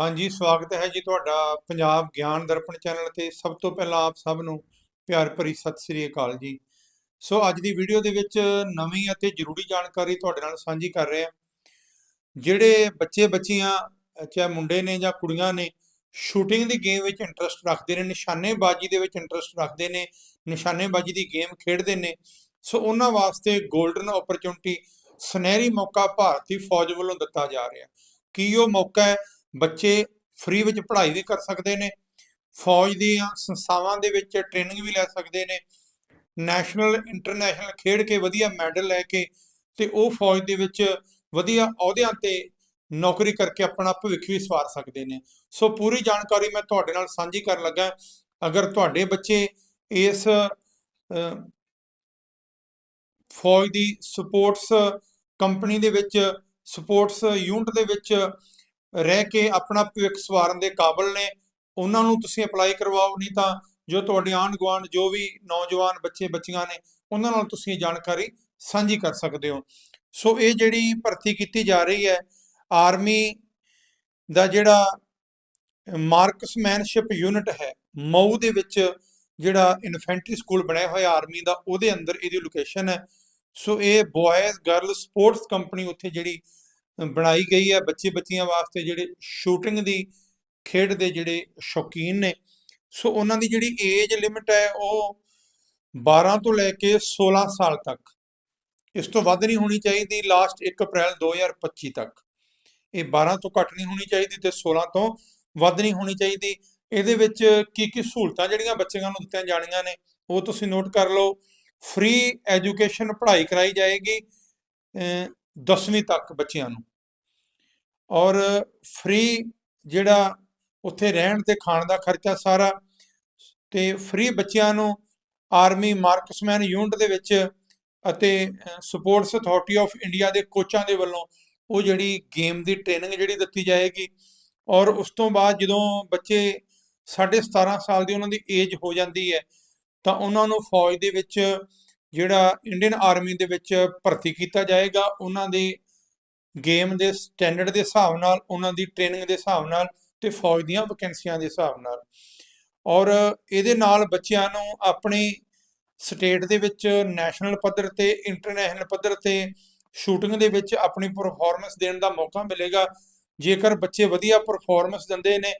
ਹਾਂਜੀ, ਸਵਾਗਤ ਹੈ ਜੀ ਤੁਹਾਡਾ ਪੰਜਾਬ ਗਿਆਨ ਦਰਪਣ ਚੈਨਲ ਤੇ। ਸਭ ਤੋਂ ਪਹਿਲਾਂ ਆਪ ਸਭ ਨੂੰ ਪਿਆਰ ਭਰੀ ਸਤਿ ਸ੍ਰੀ ਅਕਾਲ ਜੀ। ਸੋ ਅੱਜ ਦੀ ਵੀਡੀਓ ਦੇ ਵਿੱਚ ਨਵੀਂ ਅਤੇ ਜ਼ਰੂਰੀ ਜਾਣਕਾਰੀ ਤੁਹਾਡੇ ਨਾਲ ਸਾਂਝੀ ਕਰ ਰਹੇ ਹਾਂ। ਜਿਹੜੇ ਬੱਚੇ ਬੱਚੀਆਂ, ਚਾਹੇ ਮੁੰਡੇ ਨੇ ਜਾਂ ਕੁੜੀਆਂ ਨੇ ਸ਼ੂਟਿੰਗ ਦੀ ਗੇਮ ਵਿੱਚ ਇੰਟਰਸਟ ਰੱਖਦੇ ਨੇ, ਨਿਸ਼ਾਨੇਬਾਜ਼ੀ ਦੇ ਵਿੱਚ ਇੰਟਰਸਟ ਰੱਖਦੇ ਨੇ, ਨਿਸ਼ਾਨੇਬਾਜ਼ੀ ਦੀ ਗੇਮ ਖੇਡਦੇ ਨੇ, ਸੋ ਉਹਨਾਂ ਵਾਸਤੇ 골ਡਨ ਓਪਰਚੁਨਿਟੀ ਸੁਨਹਿਰੀ ਮੌਕਾ ਭਾਰਤੀ ਫੌਜ ਵੱਲੋਂ ਦਿੱਤਾ ਜਾ ਰਿਹਾ। ਕੀ ਉਹ ਮੌਕਾ ਹੈ? ਬੱਚੇ ਫ੍ਰੀ ਵਿੱਚ ਪੜ੍ਹਾਈ ਵੀ ਕਰ ਸਕਦੇ ਨੇ, ਫੌਜ ਦੀਆਂ ਸੰਸਥਾਵਾਂ ਦੇ ਵਿੱਚ ਟ੍ਰੇਨਿੰਗ ਵੀ ਲੈ ਸਕਦੇ ਨੇ ਨੈਸ਼ਨਲ ਇੰਟਰਨੈਸ਼ਨਲ ਖੇਡ ਕੇ ਵਧੀਆ ਮੈਡਲ ਲੈ ਕੇ ਤੇ ਉਹ ਫੌਜ ਦੇ ਵਿੱਚ ਵਧੀਆ ਅਹੁਦਿਆਂ ਤੇ ਨੌਕਰੀ ਕਰਕੇ ਆਪਣਾ ਭਵਿੱਖ ਵੀ ਸਵਾਰ ਸਕਦੇ ਨੇ। ਸੋ ਪੂਰੀ ਜਾਣਕਾਰੀ ਮੈਂ ਤੁਹਾਡੇ ਨਾਲ ਸਾਂਝੀ ਕਰਨ ਲੱਗਾ। ਅਗਰ ਤੁਹਾਡੇ ਬੱਚੇ ਇਸ ਫੌਜ ਦੀ ਸਪੋਰਟਸ ਕੰਪਨੀ ਦੇ ਵਿੱਚ ਸਪੋਰਟਸ ਯੂਨਿਟ ਦੇ ਵਿੱਚ ਰਹਿ ਕੇ ਆਪਣਾ ਭਵਿੱਖ ਸਵਾਰਨ ਦੇ ਕਾਬਲ ਨੇ। ਉਹਨਾਂ ਨੂੰ ਤੁਸੀਂ ਅਪਲਾਈ ਕਰਵਾਓ, ਨਹੀਂ ਤਾਂ ਜੋ ਤੁਹਾਡੇ ਆਂਢ ਗੁਆਂਢ ਜੋ ਵੀ ਨੌਜਵਾਨ ਬੱਚੇ, ਬੱਚੀਆਂ ਨੇ, ਉਹਨਾਂ ਨਾਲ ਤੁਸੀਂ ਜਾਣਕਾਰੀ ਸਾਂਝੀ ਕਰ ਸਕਦੇ ਹੋ। ਸੋ ਇਹ ਜਿਹੜੀ ਭਰਤੀ ਕੀਤੀ ਜਾ ਰਹੀ ਹੈ, ਆਰਮੀ ਦਾ ਜਿਹੜਾ ਮਾਰਕਸਮੈਨਸ਼ਿਪ ਯੂਨਿਟ ਹੈ, ਮਊ ਦੇ ਵਿੱਚ ਜਿਹੜਾ ਇਨਫੈਂਟਰੀ ਸਕੂਲ ਬਣਿਆ ਹੋਇਆ ਆਰਮੀ ਦਾ, ਉਹਦੇ ਅੰਦਰ ਇਹਦੀ ਲੋਕੇਸ਼ਨ ਹੈ। ਸੋ ਇਹ ਬॉयਜ਼ ਗਰਲ ਸਪੋਰਟਸ ਕੰਪਨੀ ਉੱਥੇ ਜਿਹੜੀ ਬਣਾਈ ਗਈ ਹੈ ਬੱਚੇ ਬੱਚੀਆਂ ਵਾਸਤੇ ਜਿਹੜੇ ਸ਼ੂਟਿੰਗ ਦੀ ਖੇਡ ਦੇ ਜਿਹੜੇ ਸ਼ੌਕੀਨ ਨੇ। ਸੋ ਉਹਨਾਂ ਦੀ ਜਿਹੜੀ ਏਜ ਲਿਮਿਟ ਹੈ ਉਹ 12 ਤੋਂ ਲੈ ਕੇ 16 ਸਾਲ ਤੱਕ। ਇਸ ਤੋਂ ਵੱਧ ਨਹੀਂ ਹੋਣੀ ਚਾਹੀਦੀ ਲਾਸਟ 1 ਅਪ੍ਰੈਲ 2025 ਤੱਕ। ਇਹ 12 ਤੋਂ ਘੱਟ ਨਹੀਂ ਹੋਣੀ ਚਾਹੀਦੀ ਤੇ 16 ਤੋਂ ਵੱਧ ਨਹੀਂ ਹੋਣੀ ਚਾਹੀਦੀ। ਇਹਦੇ ਵਿੱਚ ਕੀ ਕੀ ਸਹੂਲਤਾਂ ਜਿਹੜੀਆਂ ਬੱਚਿਆਂ ਨੂੰ ਦਿੱਤੀਆਂ ਜਾਣੀਆਂ ਨੇ, ਉਹ ਤੁਸੀਂ ਨੋਟ ਕਰ ਲਓ। ਫ੍ਰੀ ਐਜੂਕੇਸ਼ਨ ਪੜ੍ਹਾਈ ਕਰਾਈ ਜਾਏਗੀ 10ਵੀਂ ਤੱਕ ਬੱਚਿਆਂ ਨੂੰ। ਔਰ ਫ੍ਰੀ ਜਿਹੜਾ ਉੱਥੇ ਰਹਿਣ ਤੇ ਖਾਣ ਦਾ ਖਰਚਾ ਸਾਰਾ ਤੇ ਫ੍ਰੀ ਬੱਚਿਆਂ ਨੂੰ ਆਰਮੀ ਮਾਰਕਸਮੈਨ ਯੂਨਿਟ ਦੇ ਵਿੱਚ ਅਤੇ ਸਪੋਰਟਸ ਅਥਾਰਟੀ ਆਫ ਇੰਡੀਆ ਦੇ ਕੋਚਾਂ ਦੇ ਵੱਲੋਂ ਉਹ ਜਿਹੜੀ ਗੇਮ ਦੀ ਟ੍ਰੇਨਿੰਗ ਜਿਹੜੀ ਦਿੱਤੀ ਜਾਏਗੀ ਔਰ ਉਸ ਤੋਂ ਬਾਅਦ ਜਦੋਂ ਬੱਚੇ ਸਾਢੇ 17 ਸਾਲ ਦੀ ਉਹਨਾਂ ਦੀ ਏਜ ਹੋ ਜਾਂਦੀ ਹੈ, ਤਾਂ ਉਹਨਾਂ ਨੂੰ ਫੌਜ ਦੇ ਵਿੱਚ ਜਿਹੜਾ ਇੰਡੀਅਨ ਆਰਮੀ ਦੇ ਵਿੱਚ ਭਰਤੀ ਕੀਤਾ ਜਾਏਗਾ, ਉਹਨਾਂ ਦੇ ਗੇਮ ਦੇ ਸਟੈਂਡਰਡ ਦੇ ਹਿਸਾਬ ਨਾਲ, ਉਹਨਾਂ ਦੀ ਟ੍ਰੇਨਿੰਗ ਦੇ ਹਿਸਾਬ ਨਾਲ ਤੇ ਫੌਜ ਦੀਆਂ ਵੈਕੈਂਸੀਆਂ ਦੇ ਹਿਸਾਬ ਨਾਲ। ਔਰ ਇਹਦੇ ਨਾਲ ਬੱਚਿਆਂ ਨੂੰ ਆਪਣੀ ਸਟੇਟ ਦੇ ਵਿੱਚ ਨੈਸ਼ਨਲ ਪੱਧਰ ਤੇ, ਇੰਟਰਨੈਸ਼ਨਲ ਪੱਧਰ ਤੇ ਸ਼ੂਟਿੰਗ ਦੇ ਵਿੱਚ ਆਪਣੀ ਪਰਫਾਰਮੈਂਸ ਦੇਣ ਦਾ ਮੌਕਾ ਮਿਲੇਗਾ। ਜੇਕਰ ਬੱਚੇ ਵਧੀਆ ਪਰਫਾਰਮੈਂਸ ਦਿੰਦੇ ਨੇ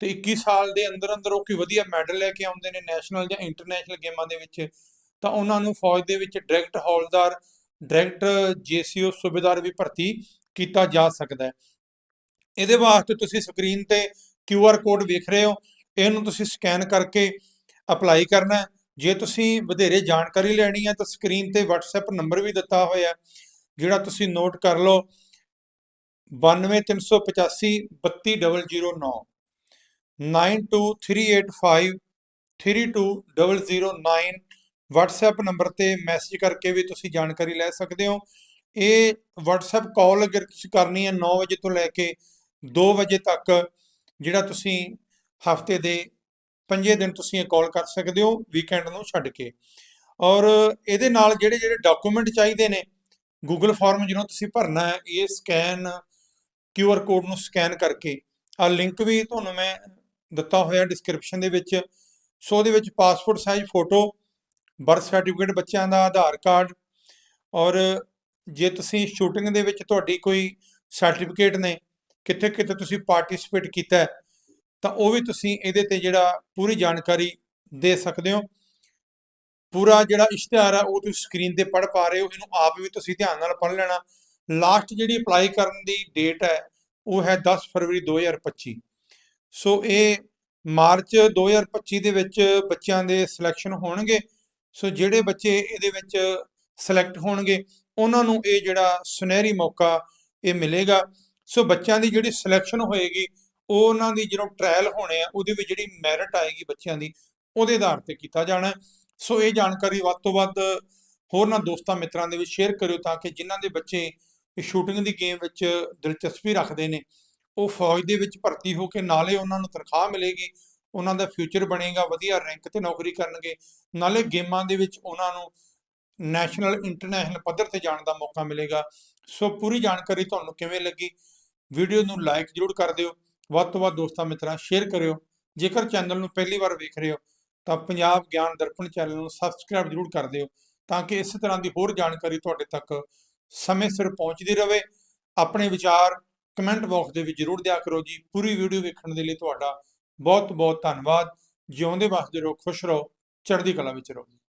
ਤੇ 21 ਸਾਲ ਦੇ ਅੰਦਰ ਅੰਦਰ ਉਹ ਕੋਈ ਵਧੀਆ ਮੈਡਲ ਲੈ ਕੇ ਆਉਂਦੇ ਨੇ ਨੈਸ਼ਨਲ ਜਾਂ ਇੰਟਰਨੈਸ਼ਨਲ ਗੇਮਾਂ ਦੇ ਵਿੱਚ, ਤਾਂ ਉਹਨਾਂ ਨੂੰ ਫੌਜ ਦੇ ਵਿੱਚ ਡਾਇਰੈਕਟ ਹੌਲਦਾਰ ਡਾਇਰੈਕਟ ਜੀਸੀਓ ਸੂਬੇਦਾਰ ਵੀ ਭਰਤੀ ਕੀਤਾ ਜਾ ਸਕਦਾ ਹੈ। ਇਹਦੇ ਵਾਸਤੇ ਤੁਸੀਂ ਸਕਰੀਨ ਤੇ ਕਿਊ ਆਰ ਕੋਡ ਵੇਖ ਰਹੇ ਹੋ। ਇਹਨੂੰ ਤੁਸੀਂ ਸਕੈਨ ਕਰਕੇ ਅਪਲਾਈ ਕਰਨਾ ਹੈ। ਜੇ ਤੁਸੀਂ ਵਧੇਰੇ ਜਾਣਕਾਰੀ ਲੈਣੀ ਹੈ ਤਾਂ ਸਕਰੀਨ ਤੇ WhatsApp ਨੰਬਰ ਵੀ ਦਿੱਤਾ ਹੋਇਆ ਜਿਹੜਾ ਤੁਸੀਂ ਨੋਟ ਕਰ ਲਓ। 92385 32009 92385 32009 WhatsApp ਨੰਬਰ ਤੇ ਮੈਸੇਜ ਕਰਕੇ ਵੀ ਤੁਸੀਂ ਜਾਣਕਾਰੀ ਲੈ ਸਕਦੇ ਹੋ। ਇਹ WhatsApp ਕਾਲ ਅਗਰ ਤੁਸੀਂ ਕਰਨੀ ਹੈ 9 ਵਜੇ ਤੋਂ ਲੈ ਕੇ 2 ਵਜੇ ਤੱਕ, ਜਿਹੜਾ ਤੁਸੀਂ ਹਫ਼ਤੇ ਦੇ ਪੰਜੇ ਦਿਨ ਤੁਸੀਂ ਇਹ ਕਾਲ ਕਰ ਸਕਦੇ ਹੋ ਵੀਕਐਂਡ ਨੂੰ ਛੱਡ ਕੇ। ਔਰ ਇਹਦੇ ਨਾਲ ਜਿਹੜੇ ਜਿਹੜੇ ਡਾਕੂਮੈਂਟ ਚਾਹੀਦੇ ਨੇ ਗੂਗਲ ਫਾਰਮ ਜਿਹਨੂੰ ਤੁਸੀਂ ਭਰਨਾ ਹੈ, ਇਹ ਸਕੈਨ QR ਕੋਡ ਨੂੰ ਸਕੈਨ ਕਰਕੇ ਆ ਲਿੰਕ ਵੀ ਤੁਹਾਨੂੰ ਮੈਂ ਦਿੱਤਾ ਹੋਇਆ ਡਿਸਕ੍ਰਿਪਸ਼ਨ ਦੇ ਵਿੱਚ। ਸੋ ਉਹਦੇ ਵਿੱਚ passport size photo birth certificate ਬੱਚਿਆਂ ਦਾ ਆਧਾਰ ਕਾਰਡ ਔਰ ਜੇ ਤੁਸੀਂ ਸ਼ੂਟਿੰਗ ਦੇ ਵਿੱਚ ਤੁਹਾਡੀ ਕੋਈ ਸਰਟੀਫਿਕੇਟ ਨੇ, ਕਿੱਥੇ ਕਿਤੇ ਤੁਸੀਂ ਪਾਰਟਿਸਿਪੇਟ ਕੀਤਾ ਤਾਂ ਉਹ ਵੀ ਤੁਸੀਂ ਇਹਦੇ ਤੇ ਜਿਹੜਾ ਪੂਰੀ ਜਾਣਕਾਰੀ ਦੇ ਸਕਦੇ ਹੋ। ਪੂਰਾ ਜਿਹੜਾ ਇਸ਼ਤਿਹਾਰ ਹੈ ਉਹ ਤੁਸੀਂ ਸਕਰੀਨ ਤੇ ਪੜ੍ਹ ਪਾ ਰਹੇ ਹੋ, ਇਹਨੂੰ ਆਪ ਵੀ ਤੁਸੀਂ ਧਿਆਨ ਨਾਲ ਪੜ੍ਹ ਲੈਣਾ। ਲਾਸਟ ਜਿਹੜੀ ਅਪਲਾਈ ਕਰਨ ਦੀ ਡੇਟ ਹੈ, ਉਹ ਹੈ 10 ਫਰਵਰੀ 2025 ਸੋ ਇਹ ਮਾਰਚ 2025 ਦੇ ਵਿੱਚ ਬੱਚਿਆਂ ਦੇ ਸਿਲੈਕਸ਼ਨ ਹੋਣਗੇ। ਸੋ ਜਿਹੜੇ ਬੱਚੇ ਇਹਦੇ ਵਿੱਚ ਸਿਲੈਕਟ ਹੋਣਗੇ, ਉਹਨਾਂ ਨੂੰ ਇਹ ਜਿਹੜਾ ਸੁਨਹਿਰੀ ਮੌਕਾ ਇਹ ਮਿਲੇਗਾ। ਸੋ ਬੱਚਿਆਂ ਦੀ ਜਿਹੜੀ ਸਿਲੈਕਸ਼ਨ ਹੋਏਗੀ, ਉਹ ਉਹਨਾਂ ਦੀ ਜਦੋਂ ਟ੍ਰਾਇਲ ਹੋਣੇ ਆ, ਉਹਦੇ ਵਿੱਚ ਜਿਹੜੀ ਮੈਰਿਟ ਆਏਗੀ ਬੱਚਿਆਂ ਦੀ, ਉਹਦੇ ਆਧਾਰ ਤੇ ਕੀਤਾ ਜਾਣਾ ਸੋ ਇਹ ਜਾਣਕਾਰੀ ਵੱਧ ਤੋਂ ਵੱਧ ਹੋਰਨਾਂ ਦੋਸਤਾਂ ਮਿੱਤਰਾਂ ਦੇ ਵਿੱਚ ਸ਼ੇਅਰ ਕਰਿਓ ਤਾਂ ਕਿ ਜਿਨ੍ਹਾਂ ਦੇ ਬੱਚੇ ਸ਼ੂਟਿੰਗ ਦੀ ਗੇਮ ਵਿੱਚ ਦਿਲਚਸਪੀ ਰੱਖਦੇ ਨੇ, ਉਹ ਫੌਜ ਦੇ ਵਿੱਚ ਭਰਤੀ ਹੋ ਕੇ ਨਾਲੇ ਉਹਨਾਂ ਨੂੰ ਤਨਖਾਹ ਮਿਲੇਗੀ ਉਹਨਾਂ ਦਾ ਫਿਊਚਰ ਬਣੇਗਾ, ਵਧੀਆ ਰੈਂਕ ਤੇ ਨੌਕਰੀ ਕਰਨਗੇ, ਨਾਲੇ ਗੇਮਾਂ ਦੇ ਵਿੱਚ ਉਹਨਾਂ ਨੂੰ ਨੈਸ਼ਨਲ ਇੰਟਰਨੈਸ਼ਨਲ ਪੱਧਰ ਤੇ ਜਾਣ ਦਾ ਮੌਕਾ ਮਿਲੇਗਾ। ਸੋ ਪੂਰੀ ਜਾਣਕਾਰੀ ਤੁਹਾਨੂੰ ਕਿਵੇਂ ਲੱਗੀ? ਵੀਡੀਓ ਨੂੰ ਲਾਈਕ ਜਰੂਰ ਕਰ ਦਿਓ। ਵੱਧ ਤੋਂ ਵੱਧ ਦੋਸਤਾਂ ਮਿੱਤਰਾਂ ਸ਼ੇਅਰ ਕਰਿਓ। ਜੇਕਰ ਚੈਨਲ ਨੂੰ ਪਹਿਲੀ ਵਾਰ ਵੇਖ ਰਹੇ ਹੋ, ਤਾਂ ਪੰਜਾਬ ਗਿਆਨ ਦਰਪਣ ਚੈਨਲ ਨੂੰ ਸਬਸਕ੍ਰਾਈਬ ਜ਼ਰੂਰ ਕਰ ਦਿਓ, ਤਾਂ ਕਿ ਇਸੇ ਤਰ੍ਹਾਂ ਦੀ ਹੋਰ ਜਾਣਕਾਰੀ ਤੁਹਾਡੇ ਤੱਕ ਸਮੇਂ ਸਿਰ ਪਹੁੰਚਦੀ ਰਹੇ। ਆਪਣੇ ਵਿਚਾਰ ਕਮੈਂਟ ਬਾਕਸ ਦੇ ਵਿੱਚ ਜ਼ਰੂਰ ਦਿਆ ਕਰੋ ਜੀ। ਪੂਰੀ ਵੀਡੀਓ ਵੇਖਣ ਦੇ ਲਈ ਤੁਹਾਡਾ ਬਹੁਤ ਬਹੁਤ ਧੰਨਵਾਦ। ਜਿਉਂਦੇ ਵਸਦੇ ਰਹੋ ਖੁਸ਼ ਰਹੋ ਚੜ੍ਹਦੀ ਕਲਾ ਵਿੱਚ ਰਹੋ